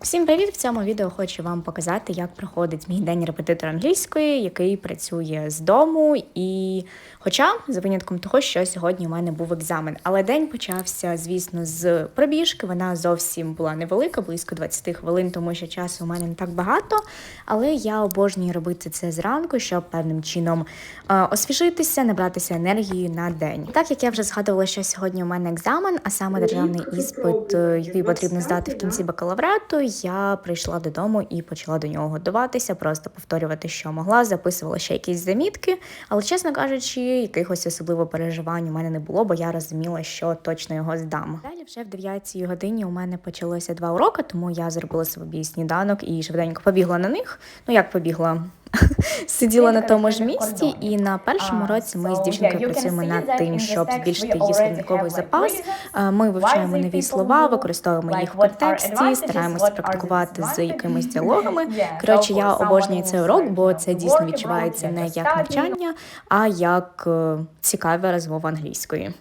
Всім привіт! В цьому відео хочу вам показати, як проходить мій день репетитора англійської, який працює з дому. І, хоча, за винятком того, що сьогодні у мене був екзамен. Але день почався, звісно, з пробіжки. Вона зовсім була невелика, близько 20 хвилин, тому що часу у мене не так багато. Але я обожнюю робити це зранку, щоб певним чином е, освіжитися, набратися енергії на день. Так як я вже згадувала, що сьогодні у мене екзамен, а саме державний іспит, е, який потрібно здати в кінці бакалаврату, я прийшла додому і почала до нього готуватися, просто повторювати, що могла, записувала ще якісь замітки. Але, чесно кажучи, якихось особливо переживань у мене не було, бо я розуміла, що точно його здам. Далі вже в 9 годині у мене почалося два уроки, тому я зробила собі сніданок і швиденько побігла на них. Ну як побігла? Сиділа на тому ж місці, і на першому році ми з дівчинкою працюємо над тим, щоб збільшити її словниковий запас. Е, Ми вивчаємо нові слова, використовуємо їх в контексті, стараємося практикувати з якимись діалогами. Коротше, я обожнюю цей урок, бо це дійсно відчувається не як навчання, а як е, цікава розмова англійської.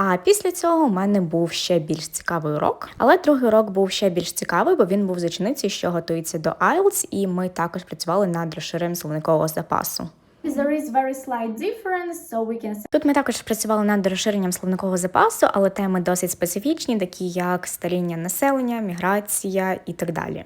А після цього у мене був ще більш цікавий урок. Але другий урок був ще більш цікавий, бо він був з ученицею, що готується до IELTS, і ми також працювали над розширенням словникового запасу. There is very slight difference, so we can Тут ми також працювали над розширенням словникового запасу, але теми досить специфічні, такі як старіння населення, міграція і так далі.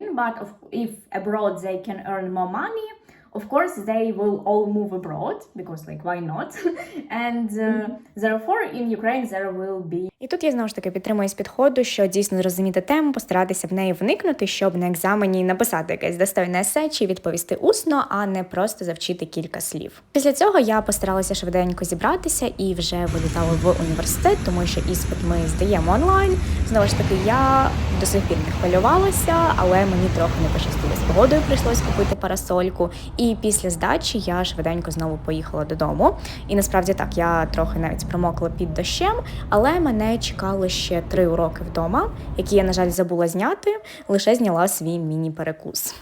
but if abroad they can earn more money, of course they will all move abroad because like why not? and uh, therefore in Ukraine there will be І тут я знову ж таки підтримуюсь підходу, що дійсно зрозуміти тему, постаратися в неї вникнути, щоб на екзамені написати якесь достойне есе чи відповісти усно, а не просто завчити кілька слів. Після цього я постаралася швиденько зібратися і вже вилітала в університет, тому що іспит ми здаємо онлайн. Знову ж таки, я до сих пір не хвилювалася, але мені трохи не пощастило з погодою. Прийшлось купити парасольку. І після здачі я швиденько знову поїхала додому. І насправді так, я трохи навіть промокла під дощем, але мене чекали ще три уроки вдома, які я, на жаль, забула зняти, лише зняла свій міні-перекус.